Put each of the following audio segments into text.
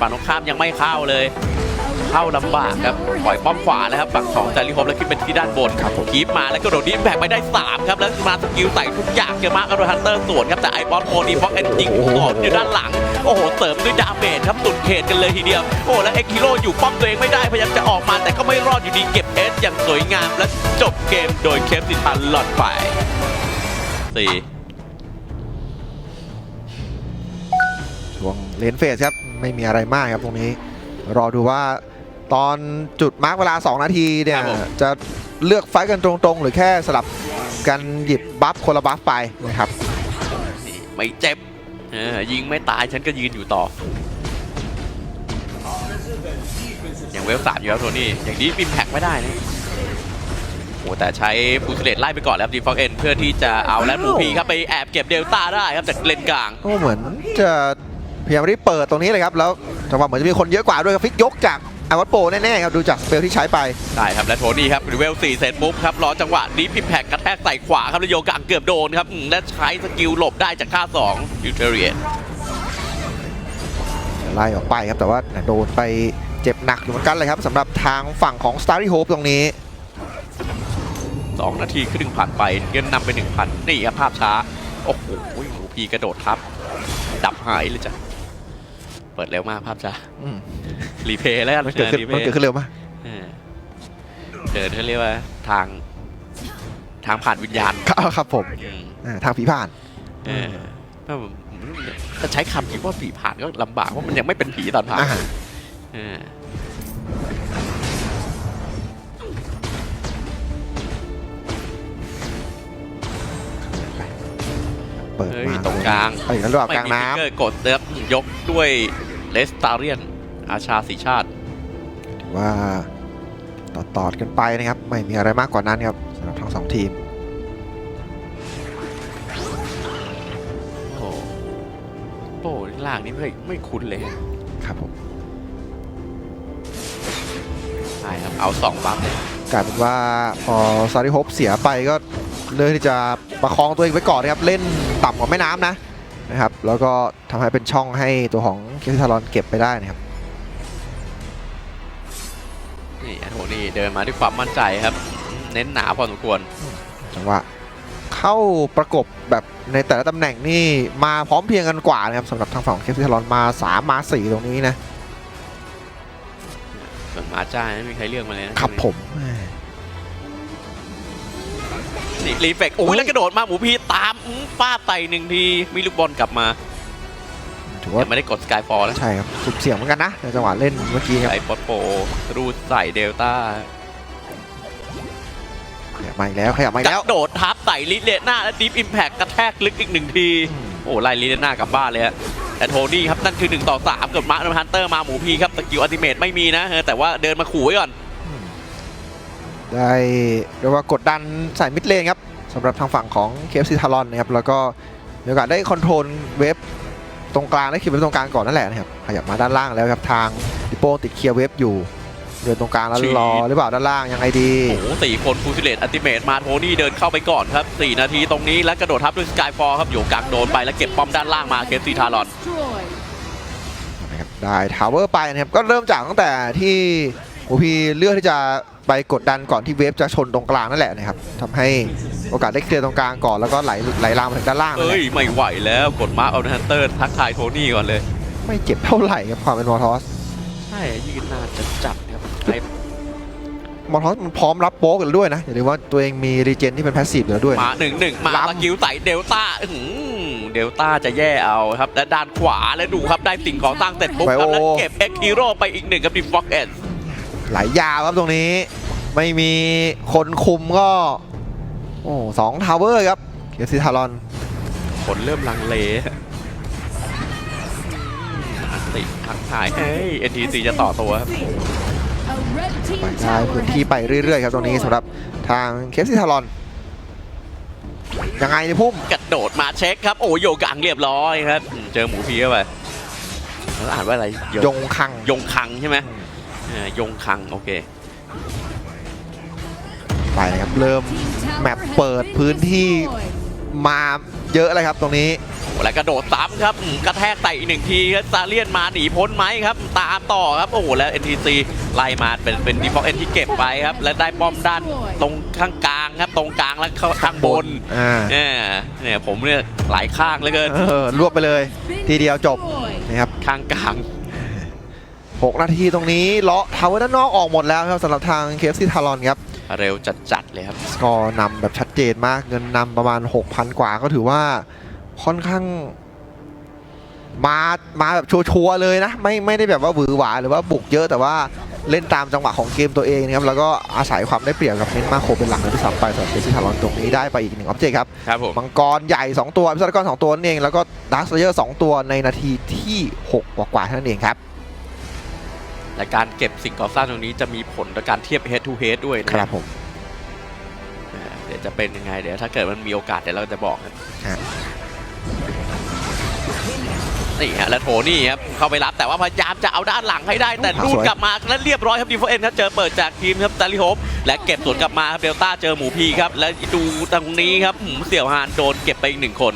ฝั่งตรงข้ามยังไม่เข้าเลย เข้าลำบากครับปล่อยป้อมขวาแล้วครับฝั่งของจาริโฮมแล้วขึ้นเป็นที่ด้านบนครับคีบมาแล้วก็โดดดิมแบกไปได้ 3 ครับ แล้วมาสกิลใส่ทุกอย่างเกี่ยวมากกับโดยฮันเตอร์สวนครับแต่ไอบอสโมนีฟ็อกเอ็นยิงต่ออยู่ด้านหลัง โอ้โหเสริมด้วยดาเมจครับสุดเขตกันเลยทีเดียวโอ้แล้วเอ็กคิโรอยู่ป้อมตัวเองไม่ได้พยายามจะออกมาแต่ก็ไม่รอดอยู่ดีเก็บเอสอย่างสวยงามและจบเกมโดยเคฟสิทันหลอดไปสี่ เลนเฟสครับ ไม่มีอะไรมากครับตรงนี้ รอดูว่าตอนจุดมาร์กเวลา 2 นาทีเนี่ย จะเลือกไฟต์กันตรงๆ หรือแค่สลับกันหยิบบัฟคนละบัฟไปนะครับนี่ไม่เจ็บเออยิงไม่ตายฉันก็ยืนอยู่ต่อ อย่างเวลสามอยู่แล้วโทนี่อย่างนี้บิมแพ็กไม่ได้นะโอ้แต่ใช้ฟูสเลตไล่ไปก่อนแล้วดีฟอกเอ็นเพื่อที่จะเอาและหมูพีครับไปแอบเก็บเดลต้าได้ครับจากเลนกลาง ก็เหมือนจะ พยายามรีบเปิดตรงนี้เลยครับแล้วจังหวะเหมือนจะมีคนเยอะกว่าด้วยครับฟิกยกจากอาวัตโปแน่ๆครับดูจากสเปลที่ใช้ไปได้ครับและโทนี่ครับเวล4เซตปุ๊บครับรอจังหวะดีพิมแพกกระแทกใส่ขวาครับแล้วโยกังเกือบโดนครับอืมและใช้สกิลหลบได้จากค่า2ยูเทเรียนไล่ออกไปครับแต่ว่าโดนไปเจ็บหนักอยู่เหมือนกันเลยครับสำหรับทางฝั่งของ Starry Hope ตรงนี้ 2 นาทีครึ่งผ่านไปเงินนำไป 1,000 นี่ครับภาพช้า โอ้โหหมูพีกระโดดทับ ดับหายเลยจ้ะ เปิดเร็วมากภาพช้าอืมรีเพย์แล้วกันมันเกิดขึ้นรีเพมันย์เกิดขึ้นเร็วมากเออเดินเขาเรียกว่าทาง ทางผ่านวิญญาณครับครับผมอืมอ่าทางผีผ่าน เออถ้าผมจะใช้คำคิดว่าผีผ่านก็ลำบากเพราะมันยังไม่เป็นผีตอนผ่านอ่า เออ ปิดเฮ้ยมาตรงกลาง ไปแล้วหรือเปล่ากลางไม่มีน้ฟิกเกอร์กดเติบยกด้วยเลสตาเรียน อาชาสีชาติำถือว่าต่อตอดๆกันไปนะครับ ไม่มีอะไรมากกว่านั้นครับสำหรับทั้งสองทีม โอ้โหโอ้ล่างนี่ไม่ไม่คุ้นเลยครับผมใช่ครับ เอาสองบัฟเลยกลายเป็นว่าพอซาริโฮปเสียไปก็เลือกที่จะ ประคองตัวเองไว้ก่อนนะครับเล่นต่ำกว่าแม่น้ำนะนะครับแล้วก็ทำให้เป็นช่องให้ตัวของเคซิทารอนเก็บไปได้นะครับนี่โทนี่เดินมาด้วยความมั่นใจครับ เน้นหนาพอสมควรจังหวะเข้าประกบแบบในแต่ละตำแหน่งนี่มาพร้อมเพรียงกันกว่านะครับสำหรับทางฝั่งของเคซิทารอนมา3มา4ตรงนี้นะส่วนมาจ้าไม่มีใครเลือกมาเลยนะครับผมนี่ รีเฟกโอ้ยแล้วกระโดดมาหมูพีตามอื้อฟาดไต่หนึ่งทีมีลูกบอลกลับมาถือว่ายังไม่ได้กดสกายฟอลแล้วใช่ครับสุดเสียงเหมือนกันนะในจังหวะเล่นเมื่อกี้ครับไอ้ปอตโปรูดใส่เดลต้าขยับมาอีกแล้วขยับมาอีกกแล้วระโดดทับใส่ลิเลน่าและดิฟอิมแพคกระแทกลึกอีกหนึ่งทีโอ้ไล่ลิเลน่ากลับบ้านเลยฮะแต่โทนี่ครับนั่นคือ1ต่อ3กับมาร์คฮันเตอร์มาหมูพีครับสกิลอัลติเมทไม่มีนะเออแต่ว่าเดินมาขู่ไว้ก่อน ได้เรียกว่ากดดันใส่มิดเลนครับสำหรับทางฝั่งของเคฟซีทารอนนะครับแล้วก็มีโอกาสได้คอนโทรลเวฟตรงกลางได้คิดเวฟตรงกลางก่อนนั่นแหละนะครับขยับมาด้านล่างแล้วครับทางดิโป้ติดเคลียร์เวฟอยู่ เดินตรงกลางแล้วชี้รอหรือเปล่าด้านล่างยังไงดีโอ้โหสี่คนฟูซิเลตอัลติเมทมาโทนี่เดินเข้าไปก่อนครับ 4 นาทีตรงนี้แล้วกระโดดทับด้วยสกายฟอลครับอยู่กลางโดนไปแล้วเก็บป้อมด้านล่างมาเคสซีทารอน Destroyed. นะครับได้ทาวเวอร์ไปนะครับก็เริ่มจากตั้งแต่ที่โอพีเลือกที่จะ ไปกดดันก่อนที่เวฟจะชนตรงกลางนั่นแหละนะครับทำให้โอกาสได้เคลียร์ตรงกลางก่อนแล้วก็ไหลไหลลามมาถึงด้านล่างนั่นแหเอ้ละยไม่ไหวแล้วกดมาร์คเอาฮันเตอร์ทักทายโทนี่ก่อนเลย ไม่เจ็บเท่าไหร่ครับความเป็นมอร์ทอสใช่ยืนนานจะจัดครับไอ้มอร์ทอสมันพร้อมรับโป๊กกันด้วยนะอย่าลืมว่าตัวเองมีรีเจนที่เป็นแพสซีฟอยู่แล้วด้วยนะ มาหนึ่งหนึ่งมาล้ำ สกิลใส่เดลต้าอื้อหือเดลต้าจะแย่เอาครับและด้านขวาแล้วดูครับได้สิ่งของสร้างเสร็จปุ๊บครับแล้วเก็บเอ็กฮีโร่ไปอีกหนึ่งกับดิฟ็อกเอ็นไหลยาวครับตรงนี้ ไม่มีคนคุมก็ โอ้สองทาวเวอร์ครับเคซิทารอนผลเริ่มลังเลอันติทักทาย เฮ้ย NTC จะต่อตัวครับ A red team ไปได้พื้นที่ไปเรื่อยๆครับตรงนี้สำหรับทางเคซิทารอนยังไงเนี่ยพุ่มกระโดดมาเช็คครับ โอ้โยกังเรียบร้อยครับอืมเจอหมูพีเข้าไปแล้วอ่านว่าอะไรยงคังยงคังใช่ไหมเออยงคัง โอเค ไปเลยครับเริ่มแมปเปิดพื้นที่มาเยอะเลยครับตรงนี้แล้วกระโดดซ้ำครับอืมกระแทกใส่อีกหนึ่งทีครับซาเลียนมาหนีพ้นไหมครับ ตามต่อครับโอ้โหแล้ว NTC ไล่มาเป็นเป็นดีฟอกเอ็นที่เก็บไปครับ และได้ป้อมด้านตรงข้างกลางครับ ตรงกลางแล้วเข้าข้างบนอ่าเนี่ยเนี่ยผมเนี่ยหลายข้างเหลยเกินเออรวบไปเลย Been ทีเดียวจบ destroyed. นะครับข้างกลาง 6 นาทีตรงนี้เลาะทาวเวอร์ด้านนอกออกหมดแล้วครับสำหรับทางเคฟซีทารอนครับ เร็วจัดๆเลยครับ สกอร์นำแบบชัดเจนมากเงินนำประมาณ 6,000 กว่าก็ถือว่าค่อนข้าง มามาแบบชัวร์ๆเลยนะ ไม่ไม่ได้แบบว่าหวือหวาหรือว่าบุกเยอะแต่ว่าเล่นตามจังหวะของเกมตัวเองนะครับแล้วก็อาศัยความได้เปรียบกับเน้นมาโคเป็นหลักเลยที่สามไปสำหรับเคฟซีทารอนตรงนี้ได้ไปอีกหนึ่งออบเจกต์ครับครับผมมังกรใหญ่ 2 ตัวพิซซ่ากร2ตัวนั่นเองแล้วก็ดาร์คเยอร์2ตัวในนาทีที่ 6 กว่าๆเท่านั้นเองครับ และการเก็บสิ่งก่อสร้างตรงนี้จะมีผลต่อการเทียบ head to head ด้วยนะครับผมอ่าเดี๋ยวจะเป็นยังไง เดี๋ยวถ้าเกิดมันมีโอกาสเดี๋ยวเราจะบอกครับฮะนี่ฮะแล้วโทนี่ครับเข้าไปรับแต่ว่าพยายามจะเอาด้านหลังให้ได้ แต่ลูดกลับมาแล้วเรียบร้อยครับดีฟเอ็นครับเจอเปิดจากทีมครับซาริโฮปและเก็บสวนกลับมาครับเดลต้าเจอหมูพีครับและดูตรงนี้ครับหืมเสี่ยวฮานโดนเก็บไปอีกหนึ่งคน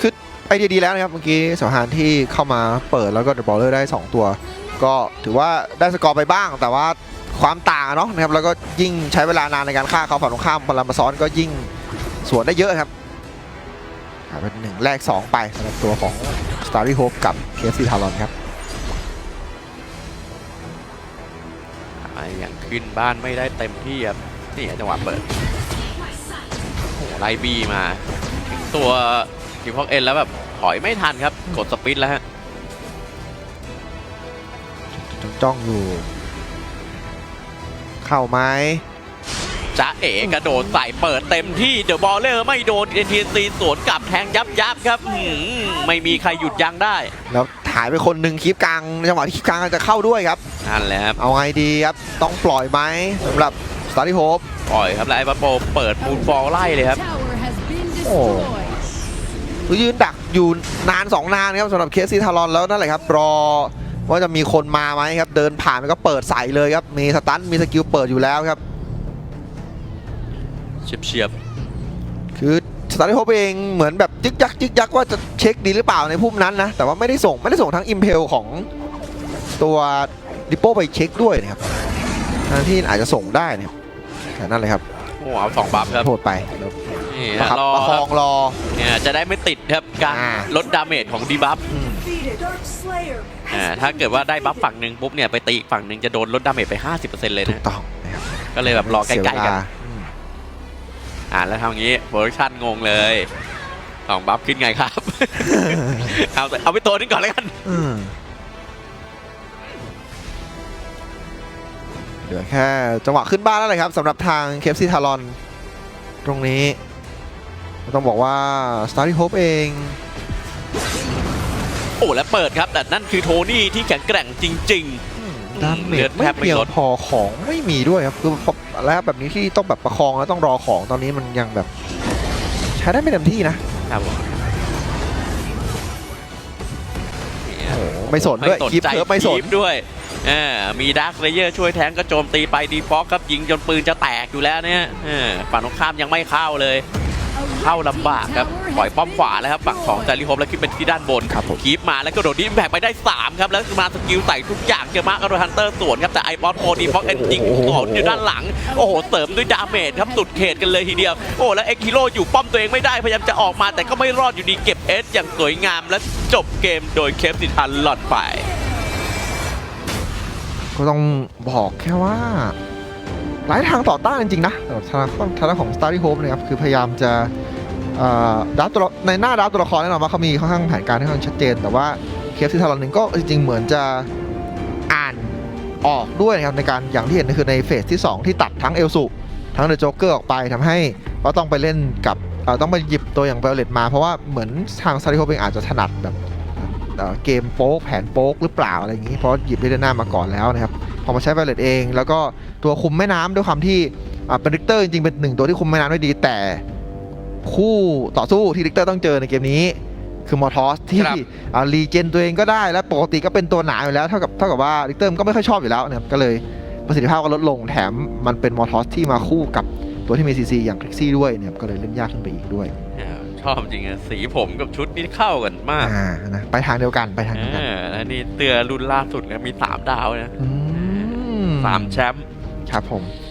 คือไอเดียดีแล้วนะครับเมื่อกี้สหานที่เข้ามาเปิดแล้วก็เดอะบอลเลอร์ได้ 2 ตัว ก็ถือว่าได้สกอร์ไปบ้าง แต่ว่าความต่างเนาะนะครับแล้วก็ยิ่งใช้เวลานานในการฆ่าเขาฝั่งตรงข้ามพลังมาซ้อนก็ยิ่งสวนได้เยอะครับเป็นหนึ่งแรก 2 ไปสำหรับตัวของ Starry Hope กับ KFC t a l o n ครับอย่างขึ้นบ้านไม่ได้เต็มที่ครับนี่จังหวะเปิดโอ้โหไล่บีมา ถึงตัวทีมพอกเอ็นแล้วแบบถอยไม่ทันครับ กดสปินแล้วฮะ จ้องอยู่ เข้าไหมจ้าเอ๋กระโดดใส่เปิดเต็มที่เดอะบอลเลอร์ไม่โดนเอ็นทีซีสวนกลับแทงยับยับครับไม่มีใครหยุดยั้งได้ แล้วถ่ายไปคนหนึ่งคลิปกลางจังหวะที่คลิปกลางจะเข้าด้วยครับนั่นแหละเอาไงดีครับต้องปล่อยไหมสำหรับ Starry Hope ปล่อยครับแล้วไอ้บัตโปเปิดมูนฟอลไล่เลยครับ Tower has been Oh. destroyed. คือยืนดักอยู่นาน 2 นานครับสำหรับเคสซีทารอนแล้วนั่นแหละครับรอ ว่าจะมีคนมาไหมครับ เดินผ่านไปก็เปิดใส่เลยครับ มีสตันมีสกิลเปิดอยู่แล้วครับเฉียบเฉียบคือสตาร์ทโฮปเองเหมือนแบบยึกยักยึกยักว่าจะเช็คดีหรือเปล่าในพุ่มนั้นนะ แต่ว่าไม่ได้ส่งไม่ได้ส่งทั้งอิมเพลของตัวดิโป้ไปเช็คด้วยนะครับทั้งที่อาจจะส่งได้นะครับแค่นั้นเลยครับโอ้เอาสองบัฟครับโทษไปแล้วนี่ประฮะคับรอประคคอรับงรอเนี่ยจะได้ไม่ติดครับการอ่าลดดาเมจของดีบัฟ อืม Dark Slayer อ่าถ้าเกิดว่าได้บัฟฝั่งหนึ่งปุ๊บเนี่ยไปตีอีกฝั่งหนึ่งจะโดนลดดาเมจไป 50%เลยถูกนะ ต้องนะครับก็เลยแบบรอใกเสียล้เวๆกันลาอืมอ่าแล้วทำอย่างนี้โปรดักชั่นงงเลยสองบัฟขึ้นไงครับ เอาเอาไปตัวนึงก่อนแล้วกัน อืมเหลือแค่จังหวะขึ้นบ้านแล้วเลยครับสำหรับทางเคฟซีทารอน ตรงนี้ ต้องบอกว่า Starry Hope เอง โอ้แล้วเปิดครับแต่นั่นคือโทนี่ที่แข็งแกร่งจริงดาเมเลือจดไม่แทบไม่เพียงลด พอของไม่มีด้วยครับคือพอแล้วแบบนี้ที่ต้องแบบประคองแล้วต้องรอของตอนนี้มันยังแบบ ใช้ได้ไม่เต็มที่นะๆครับผม โอ้โหไม่สนด้วยคลิปใจเคิร์ฟไม่สนคลิปด้วยอ่ามีดาร์คเลเยอร์ช่วยแทงก็โจมตีไปดีฟอกครับยิงจนปืนจะแตกอยู่แล้วเนี่ยเออฝั่งตรงข้ามยังไม่เข้าเลย A red เข้าลำบาก team ครับ tower ปล่อย has ป้อม been ขวาแล้วครับฝั่งของจาริโฮมแล้วขึ้นเป็นที่ด้านบนครับผม คีปมาแล้วก็โดดดิ้นแบกไปได้3ครับแล้วมาสกิลใส่ทุกอย่างเจอมาร์กอโรฮันเตอร์สวนครับแต่ไอบอสโคดีฟอกเอนจิงสวนอยู่ด้านหลังโอ้โหเสริมด้วยดาเมจครับสุดเขตกันเลยทีเดียวโอ้แล้วเอ็กฮิโร่อยู่ป้อมตัวเองไม่ได้พยายามจะออกมา แต่ก็ไม่รอดอยู่ดีเก็บเอสอย่างสวยงามและจบเกมโดยเคฟสิทันหลอดไป ก็ต้องบอกแค่ว่า หลายทางต่อต้านจริงๆนะสำหรับทางด้านทางด้านของ Starry Hope นะครับคือพยายามจะเอ่อ ดับตัวในหน้าดับตัวละครแน่นอนว่าเขามีค่อนข้างแผนการที่ค่อนข้างชัดเจน แต่ว่าเคฟซีทารอนหนึ่งก็จริงๆเหมือนจะอ่านออกด้วยนะครับในการอย่างที่เห็นคือในเฟสที่ 2 ที่ตัดทั้งเอลสุทั้งเดอะโจ๊กเกอร์ออกไปทำให้เขาต้องไปเล่นกับต้องไปหยิบตัวอย่างเบลเลตมาเพราะว่าเหมือนทาง Starry Hope เองอาจจะถนัดแบบเกมโป๊กแผนโป๊กหรือเปล่าอะไรอย่างนี้เพราะหยิบได้หน้ามาก่อนแล้วนะครับพอมาใช้ไวเลตเอง แล้วก็ตัวคุมแม่น้ำด้วยความที่เป็นริกเตอร์จริงๆเป็นหนึ่งตัวที่คุมแม่น้ำได้ดีแต่ คู่ต่อสู้ที่ริกเตอร์ต้องเจอในเกมนี้ คือมอทอสที่ครับอ่ารีเจนตัวเองก็ได้และปกติก็เป็นตัวหนาอยู่แล้วเท่ากับเท่ากับว่าริกเตอร์ก็ไม่ค่อยชอบอยู่แล้วนะครับก็เลยประสิทธิภาพก็ลดลงแถมมันเป็นมอทอสที่มาคู่กับตัวที่มีซีซีอย่างคลิกซี่ด้วยเนี่ยก็เลยเล่นยากขึ้นไปอีกด้วยอ่าอบจริงอะสีผมกับชุดนี่เข้ากันมากอ่านะไปทางเดียวกันไปทางเดียวกันอ่าแล้วนี่เตือรุ่นล่าสุดนะมีสามดาวนะอืมสามแชมป์ครับผมอ